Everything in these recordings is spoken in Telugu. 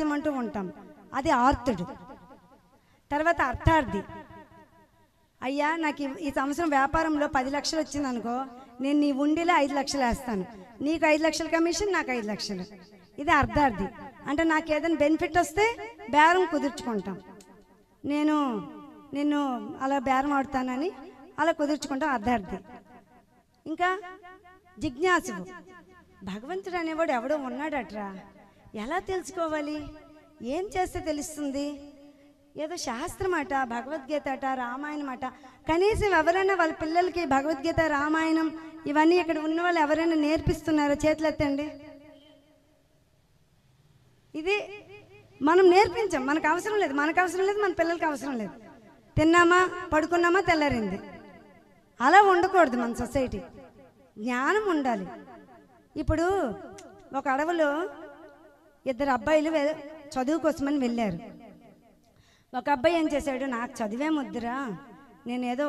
అంటూ ఉంటాం. అది ఆర్తుడు. తర్వాత అర్థార్థి. అయ్యా నాకు ఈ- సంవత్సరం వ్యాపారంలో పది లక్షలు వచ్చింది అనుకో నేను నీ ఉండిలో ఐదు లక్షలు వేస్తాను. నీకు ఐదు లక్షల కమిషన్ నాకు ఐదు లక్షలు. ఇది అర్ధార్థి అంటే నాకు ఏదైనా బెనిఫిట్ వస్తే బేరం కుదుర్చుకుంటాం. నేను నిన్ను అలా బేరం ఆడుతానని అలా కుదుర్చుకుంటాం అర్ధార్థి ఇంకా జిజ్ఞాసు భగవంతుడు అనేవాడు ఎవడో ఉన్నాడట్రా. ఎలా తెలుసుకోవాలి? ఏం చేస్తే తెలుస్తుంది? ఏదో శాస్త్రం అట భగవద్గీత అట రామాయణం అట. కనీసం ఎవరైనా వాళ్ళ పిల్లలకి భగవద్గీత రామాయణం ఇవన్నీ ఇక్కడ ఉన్న వాళ్ళు ఎవరైనా నేర్పిస్తున్నారో చేతులెత్తండి? ఇది మనం నేర్పించాం. మనకు అవసరం లేదు. మనకు అవసరం లేదు మన పిల్లలకి అవసరం లేదు. తిన్నామా? పడుకున్నామా? తెల్లారింది. అలా ఉండకూడదు మన సొసైటీ. జ్ఞానం ఉండాలి. ఇప్పుడు ఒక అడవిలో ఇద్దరు అబ్బాయిలు చదువు కోసమని వెళ్ళారు. ఒక అబ్బాయి ఏం చేశాడు నాకు చదివే ముద్దురా నేను ఏదో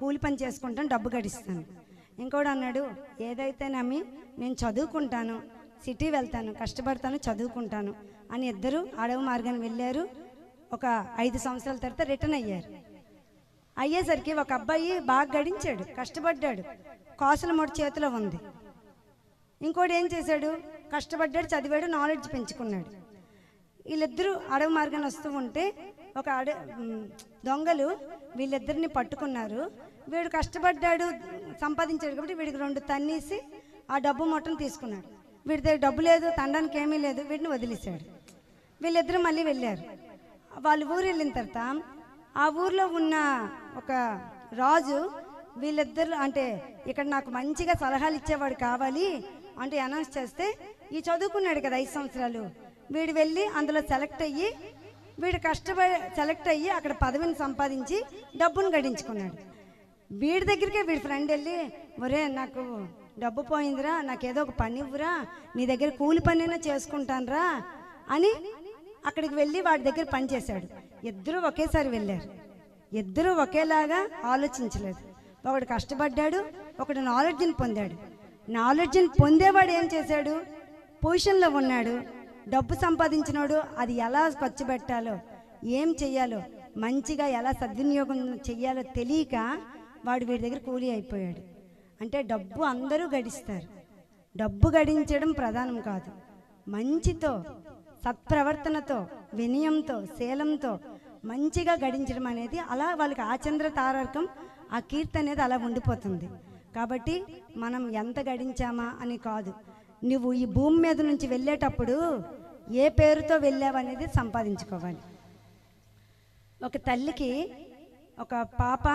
కూలి పని చేసుకుంటాను డబ్బు గడిస్తాను. ఇంకోడు అన్నాడు ఏదైతే నమ్మి నేను చదువుకుంటాను సిటీ వెళ్తాను కష్టపడతాను చదువుకుంటాను అని ఇద్దరు అడవి మార్గాన్ని వెళ్ళారు. ఒక ఐదు సంవత్సరాల తర్వాత రిటర్న్ అయ్యారు. అయ్యేసరికి ఒక అబ్బాయి బాగా గడించాడు కష్టపడ్డాడు కాసుల మూట చేతిలో ఉంది. ఇంకోటి ఏం చేశాడు కష్టపడ్డాడు చదివాడు నాలెడ్జ్ పెంచుకున్నాడు. వీళ్ళిద్దరూ అడవి మార్గాన్ని వస్తూ ఉంటే ఒక అడ దొంగలు వీళ్ళిద్దరిని పట్టుకున్నారు. వీడు కష్టపడ్డాడు సంపాదించాడు కాబట్టి వీడికి రెండు తన్నేసి ఆ డబ్బు మొట్టను తీసుకున్నాడు. వీడి దగ్గర డబ్బు లేదు తండానికి ఏమీ లేదు వీడిని వదిలేశాడు. వీళ్ళిద్దరూ మళ్ళీ వెళ్ళారు. వాళ్ళు ఊరు వెళ్ళిన తర్వాత ఆ ఊర్లో ఉన్న ఒక రాజు వీళ్ళిద్దరు అంటే ఇక్కడ నాకు మంచిగా సలహాలు ఇచ్చేవాడు కావాలి అంటే అనౌన్స్ చేస్తే ఈ చదువుకున్నాడు కదా ఐదు సంవత్సరాలు. వీడు వెళ్ళి అందులో సెలెక్ట్ అయ్యి వీడు కష్టపడి సెలెక్ట్ అయ్యి అక్కడ పదవిని సంపాదించి డబ్బును గడించుకున్నాడు. వీడి దగ్గరికే వీడి ఫ్రెండ్ వెళ్ళి ఒరే నాకు డబ్బు పోయిందిరా నాకు ఏదో ఒక పని ఇవ్వురా నీ దగ్గర కూలి పనైనా చేసుకుంటానురా అని అక్కడికి వెళ్ళి వాడి దగ్గర పని చేశాడు. ఇద్దరూ ఒకేసారి వెళ్ళారు. ఇద్దరూ ఒకేలాగా ఆలోచించలేదు. ఒకడు కష్టపడ్డాడు ఒకడు నాలెడ్జ్ని పొందాడు. నాలెడ్జ్ని పొందేవాడు ఏం చేశాడు? పొజిషన్లో ఉన్నాడు. డబ్బు సంపాదించినాడు అది ఎలా ఖర్చు పెట్టాలో ఏం చెయ్యాలో మంచిగా ఎలా సద్వినియోగం చెయ్యాలో తెలియక వాడు వీడి దగ్గర కూలీ అయిపోయాడు. అంటే డబ్బు అందరూ గడిస్తారు. డబ్బు గడించడం ప్రధానం కాదు. మంచితో సత్ప్రవర్తనతో వినయంతో శీలంతో మంచిగా గడించడం అనేది అలా వాళ్ళకి ఆచంద్ర తారకం ఆ కీర్తి అనేది అలా ఉండిపోతుంది. కాబట్టి మనం ఎంత గడించామా అని కాదు. నువ్వు ఈ భూమి మీద నుంచి వెళ్ళేటప్పుడు ఏ పేరుతో వెళ్ళావనేది సంపాదించుకోవాలి. ఒక తల్లికి ఒక పాప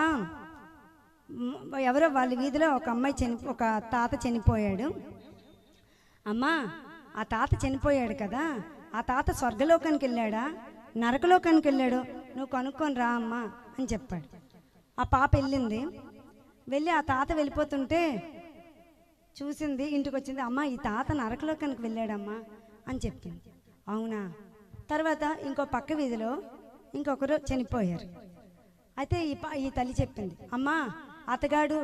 ఎవరో వాళ్ళ వీధిలో ఒక అమ్మాయి చని ఒక తాత చనిపోయాడు. అమ్మా ఆ తాత చనిపోయాడు కదా ఆ తాత స్వర్గలోకానికి వెళ్ళాడా నరకలోకానికి వెళ్ళాడు నువ్వు కనుక్కొని రా అమ్మా అని చెప్పాడు. ఆ పాప వెళ్ళింది. వెళ్ళి ఆ తాత వెళ్ళిపోతుంటే చూసింది ఇంటికి వచ్చింది అమ్మ ఈ తాత నరకలోకానికి వెళ్ళాడమ్మా అని చెప్పింది. అవునా? తర్వాత ఇంకో పక్క వీధిలో ఇంకొకరు చనిపోయారు. అయితే ఈ ఈ తల్లి చెప్పింది అమ్మా అతగాడు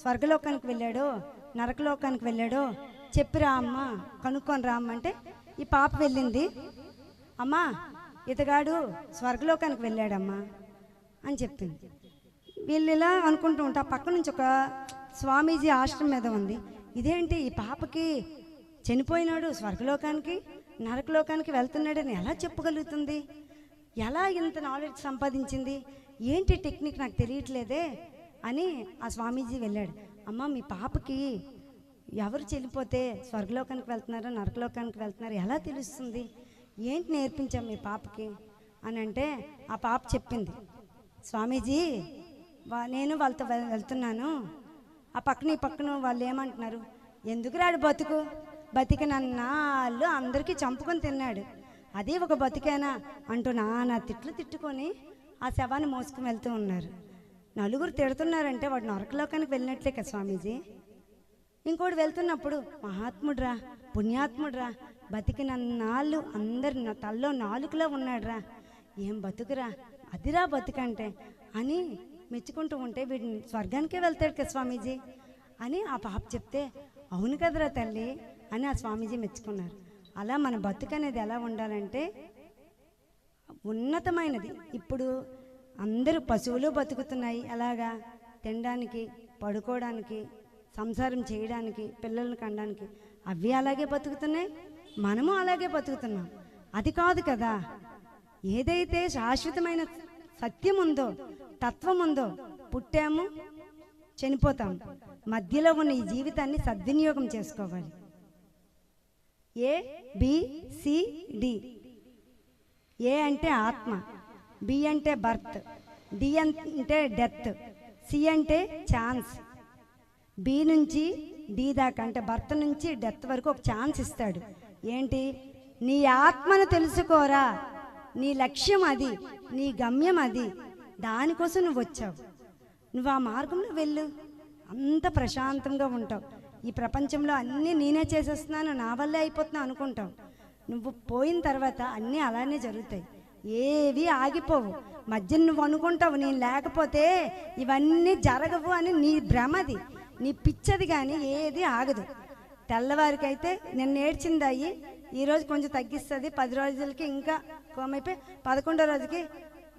స్వర్గలోకానికి వెళ్ళాడో నరకలోకానికి వెళ్ళాడో చెప్పిరా అమ్మ కనుక్కొని రా అమ్మ అంటే ఈ పాప వెళ్ళింది. అమ్మా ఇతగాడు స్వర్గలోకానికి వెళ్ళాడమ్మా అని చెప్పింది. వీళ్ళు ఇలా అనుకుంటూ ఉంటా. పక్క నుంచి ఒక స్వామీజీ ఆశ్రమం మీద ఉంది. ఇదేంటి? ఈ పాపకి చనిపోయినాడు స్వర్గలోకానికి నరకలోకానికి వెళ్తున్నాడని ఎలా చెప్పగలుగుతుంది? ఎలా ఇంత నాలెడ్జ్ సంపాదించింది? ఏంటి టెక్నిక్ నాకు తెలియట్లేదే అని ఆ స్వామీజీ వెళ్ళాడు. అమ్మ మీ పాపకి ఎవరు చెల్లిపోతే స్వర్గలోకానికి వెళ్తున్నారో నరకలోకానికి వెళ్తున్నారో ఎలా తెలుస్తుంది? ఏంటి నేర్పించాం మీ పాపకి? అని అంటే ఆ పాప చెప్పింది. స్వామీజీ నేను వాళ్ళతో వెళ్తున్నాను. ఆ పక్కన ఈ పక్కన వాళ్ళు ఏమంటున్నారు? ఎందుకు రాడు బతుకు? బతికినన్నాళ్ళు అందరికీ చంపుకొని తిన్నాడు. అది ఒక బతికేనా? అంటూ నానా తిట్లు తిట్టుకొని ఆ శవాన్ని మోసుకుని వెళ్తూ ఉన్నారు. నలుగురు తిడుతున్నారంటే వాడు నరకలోకానికి వెళ్ళినట్లే కదా స్వామీజీ. ఇంకోటి వెళ్తున్నప్పుడు మహాత్ముడురా పుణ్యాత్ముడురా బతికినన్నాళ్ళు అందరి నా తల్లో నాలుగులో ఉన్నాడురా. ఏం బతుకురా? అదిరా బతుకంటే అని మెచ్చుకుంటూ ఉంటే వీడిని స్వర్గానికే వెళ్తాడు కదా స్వామీజీ అని ఆ పాప చెప్తే అవును కదరా తల్లి అని ఆ స్వామీజీ మెచ్చుకున్నారు. అలా మన బతుకు అనేది ఎలా ఉండాలంటే ఉన్నతమైనది. ఇప్పుడు అందరూ పశువులు బతుకుతున్నాయి. అలాగా తినడానికి పడుకోవడానికి సంసారం చేయడానికి పిల్లల్ని కనడానికి అవి అలాగే బతుకుతున్నాయి. మనము అలాగే బతుకుతున్నాం. అది కాదు కదా. ఏదైతే శాశ్వతమైన సత్యం ఉందో తత్వం ఉందో పుట్టాము చనిపోతాం. మధ్యలో ఉన్న ఈ జీవితాన్ని సద్వినియోగం చేసుకోవాలి. A B D. ఏ అంటే ఆత్మ బి అంటే బర్త్ డి అంటే డెత్ సి అంటే ఛాన్స్. బి నుంచి డి దాకా అంటే బర్త్ నుంచి డెత్ వరకు ఒక ఛాన్స్ ఇస్తాడు. ఏంటి? నీ ఆత్మను తెలుసుకోరా? నీ లక్ష్యం అది నీ గమ్యం అది. దానికోసం నువ్వు వచ్చావు. నువ్వు ఆ మార్గంలో వెళ్ళు. అంత ప్రశాంతంగా ఉంటావు. ఈ ప్రపంచంలో అన్నీ నేనే చేసేస్తున్నాను నా వల్లే అయిపోతున్నా అనుకుంటావు. నువ్వు పోయిన తర్వాత అన్నీ అలానే జరుగుతాయి. ఏవి ఆగిపోవు. మధ్య నువ్వు అనుకుంటావు నేను లేకపోతే ఇవన్నీ జరగవు అని నీ భ్రమది నీ పిచ్చది కానీ ఏది ఆగదు. తెల్లవారికైతే నిన్న ఏడ్చింది అయ్యి ఈరోజు కొంచెం తగ్గిస్తుంది పది రోజులకి ఇంకా అయిపోయి పదకొండో రోజుకి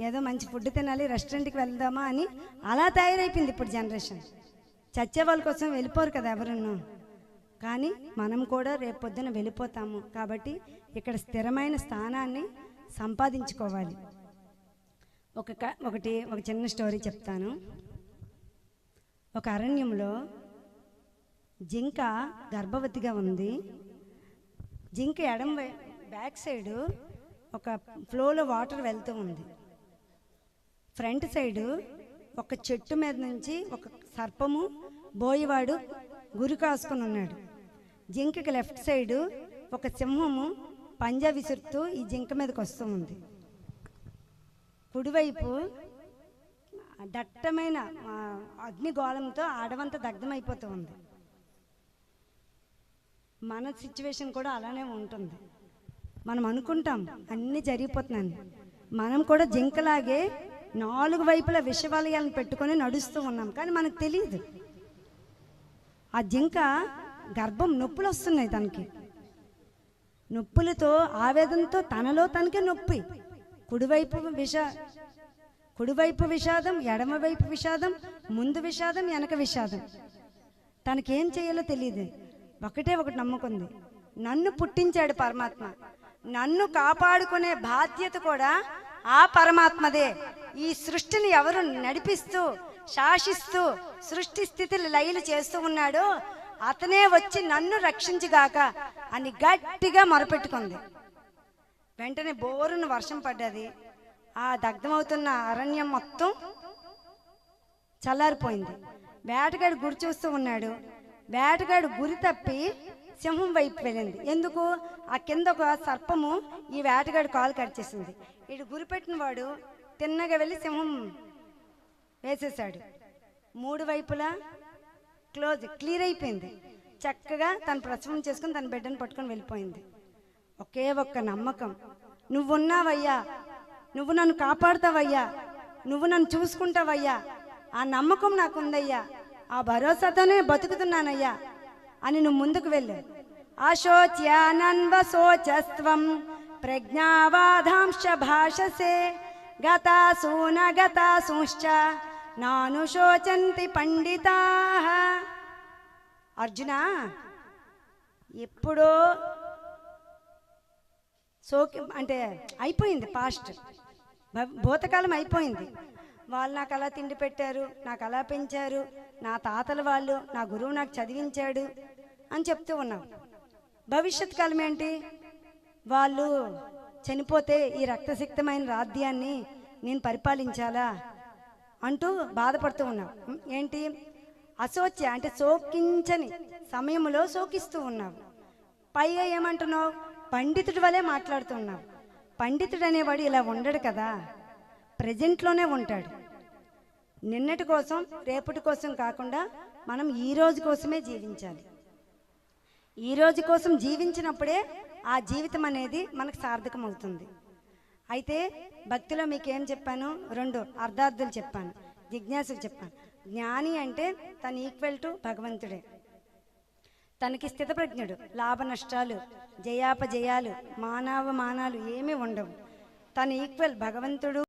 ఏదో మంచి ఫుడ్ తినాలి రెస్టారెంట్కి వెళ్దామా అని అలా తయారైపోయింది ఇప్పుడు జనరేషన్. చచ్చే వాళ్ళ కోసం వెళ్ళిపోరు కదా ఎవరును కానీ మనం కూడా రేపు పొద్దున వెళ్ళిపోతాము కాబట్టి ఇక్కడ స్థిరమైన స్థానాన్ని సంపాదించుకోవాలి. ఒక ఒకటి ఒక చిన్న స్టోరీ చెప్తాను. ఒక అరణ్యంలో జింక గర్భవతిగా ఉంది. జింక ఎడం వై- బ్యాక్ సైడు ఒక ఫ్లోలో వాటర్ వెళ్తూ ఉంది. ఫ్రంట్ సైడు ఒక చెట్టు మీద నుంచి ఒక సర్పము బోయవాడు గురి కాసుకొని ఉన్నాడు. జింకకి లెఫ్ట్ సైడు ఒక సింహము పంజా విసురుతూ ఈ జింక మీదకి వస్తూ ఉంది. కుడివైపు దట్టమైన అగ్నిగోళంతో అడవంతా దగ్ధమైపోతూ ఉంది. మన సిచ్యువేషన్ కూడా అలానే ఉంటుంది. మనం అనుకుంటాం అన్నీ జరిగిపోతున్నాను మనం కూడా జింకలాగే నాలుగు వైపుల విషవలయాలను పెట్టుకొని నడుస్తూ ఉన్నాం. కానీ మనకు తెలియదు ఆ జింక గర్భం నొప్పులు వస్తున్నాయి తనకి. నొప్పులతో ఆవేదనతో తనలో తనకే నొప్పి. కుడివైపు విష కుడివైపు విషాదం ఎడమవైపు విషాదం ముందు విషాదం వెనక విషాదం. తనకేం చేయాలో తెలియదు ఒకటే ఒకటి నమ్ముకుంది నన్ను పుట్టించాడు పరమాత్మ. నన్ను కాపాడుకునే బాధ్యత కూడా ఆ పరమాత్మదే. ఈ సృష్టిని ఎవరు నడిపిస్తూ శాసిస్తూ సృష్టి స్థితిని లయలు చేస్తూ ఉన్నాడో అతనే వచ్చి నన్ను రక్షించుగాక అని గట్టిగా మొరపెట్టుకుంది. వెంటనే బోరును వర్షం పడ్డది. ఆ దగ్ధమవుతున్న అరణ్యం మొత్తం చల్లారిపోయింది. వేటగాడు గురి చూస్తూ ఉన్నాడు. వేటగాడు గురి తప్పి సింహం వైపు వెళ్ళింది. ఎందుకు? ఆ కింద ఒక సర్పము ఈ వేటగాడు కాలు కరిచేసింది ఇటు గురిపెట్టిన వాడు తిన్నగా వెళ్ళి సింహం వేసేసాడు మూడు వైపులా క్లోజ్ క్లియర్ అయిపోయింది. చక్కగా తను ప్రసవం చేసుకుని తన బిడ్డను పట్టుకొని వెళ్ళిపోయింది. ఒకే ఒక్క నమ్మకం. నువ్వున్నావయ్యా. నువ్వు నన్ను కాపాడుతావయ్యా. నువ్వు నన్ను చూసుకుంటావయ్యా. ఆ నమ్మకం నాకుందయ్యా. ఆ భరోసాతోనే బతుకుతున్నానయ్యా. అని నువ్వు ముందుకు వెళ్ళు. అశోచ్యానన్వశోచస్త్వం ప్రజ్ఞావాధాంశ భాషసే గతాసూన గతాసూశ్చ నాను శోచంతి పండితా. అర్జున ఎప్పుడో సోకి అంటే అయిపోయింది పాస్ట్. భ- భూతకాలం అయిపోయింది. వాళ్ళు నాకు అలా తిండి పెట్టారు నాకు అలా పెంచారు నా తాతల వాళ్ళు నా గురువు నాకు చదివించాడు అని చెప్తూ ఉన్నాం. భవిష్యత్ కాలం ఏంటి వాళ్ళు చనిపోతే ఈ రక్తసిక్తమైన రాజ్యాన్ని నేను పరిపాలించాలా అంటూ బాధపడుతూ ఉన్నాం. ఏంటి? అశోచ్య అంటే శోకించని సమయంలో శోకిస్తూ ఉన్నాం. పైగా ఏమంటున్నావు? పండితుడి వలె మాట్లాడుతున్నావు పండితుడు అనేవాడు ఇలా ఉండడు కదా. ప్రజెంట్లోనే ఉంటాడు. నిన్నటి కోసం రేపటి కోసం కాకుండా మనం ఈ రోజు కోసమే జీవించాలి. ఈ రోజు కోసం జీవించినప్పుడే ఆ జీవితం అనేది మనకు సార్థకం అవుతుంది అయితే భక్తిలో మీకు ఏం చెప్పాను? రెండు అర్ధార్థులు చెప్పాను. జిజ్ఞాసులు చెప్పాను. జ్ఞాని అంటే తను ఈక్వల్ టు భగవంతుడే. తనకి స్థితప్రజ్ఞుడు. లాభ నష్టాలు జయాపజయాలు మానవ మానాలు ఏమీ ఉండవు. తను ఈక్వల్ భగవంతుడు